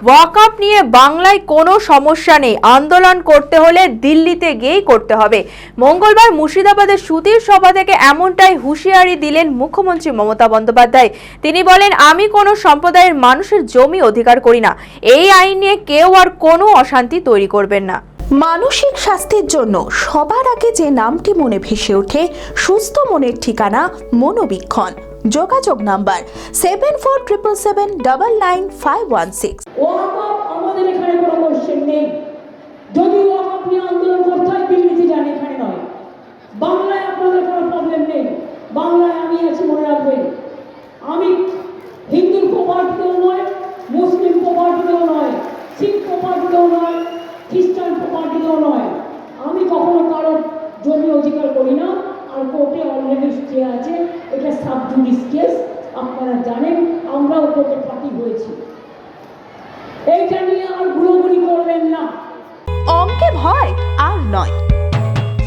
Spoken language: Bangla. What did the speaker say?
ওয়াকআপ নিয়ে বাংলায় কোনো সমস্যা নেই। আন্দোলন করতে হলে দিল্লিতে গিয়েই করতে হবে। মঙ্গলবার মুর্শিদাবাদের সুতির সভা থেকে এমনটাই হুঁশিয়ারি দিলেন মুখ্যমন্ত্রী মমতা বন্দ্যোপাধ্যায়। তিনি বলেন, আমি কোনো সম্প্রদায়ের মানুষের জমি অধিকার করি না। এই আইন নিয়ে কেউ আর কোনো অশান্তি তৈরি করবেন না। মানসিক স্বাস্থ্যের জন্য সবার আগে যে নামটি মনে ভেসে ওঠে, সুস্থ মনের ঠিকানা মনোবীক্ষণ। যোগাযোগ number seven four triple seven double nine five one six আমাদের এখানে কোনো কোশ্চেন নেই। যদি নিয়ে আন্দোলন করতে হয়, দিল্লিতে যান, এখানে নয়। বাংলায় আপনাদের কোনো প্রবলেম নেই। বাংলায় আমি আছি মনে রাখবেন। আমি হিন্দুর প্রপার্টিতেও নয়, মুসলিম প্রপার্টিতেও নয়, শিখ প্রপার্টিতেও নয়, খ্রিস্টান প্রপার্টিতেও নয়। আমি কখনো কারোর জমি অধিকার করি না। কোর্টে অলরেডি স্টে আছে। এটা সাবজুডিস কেস আপনারা জানেন, আমরাও কোর্টে পার্টি হয়েছি। এইটা নিয়ে আর গুলোগুলি করবেন না। অঙ্কে ভয় আর নয়।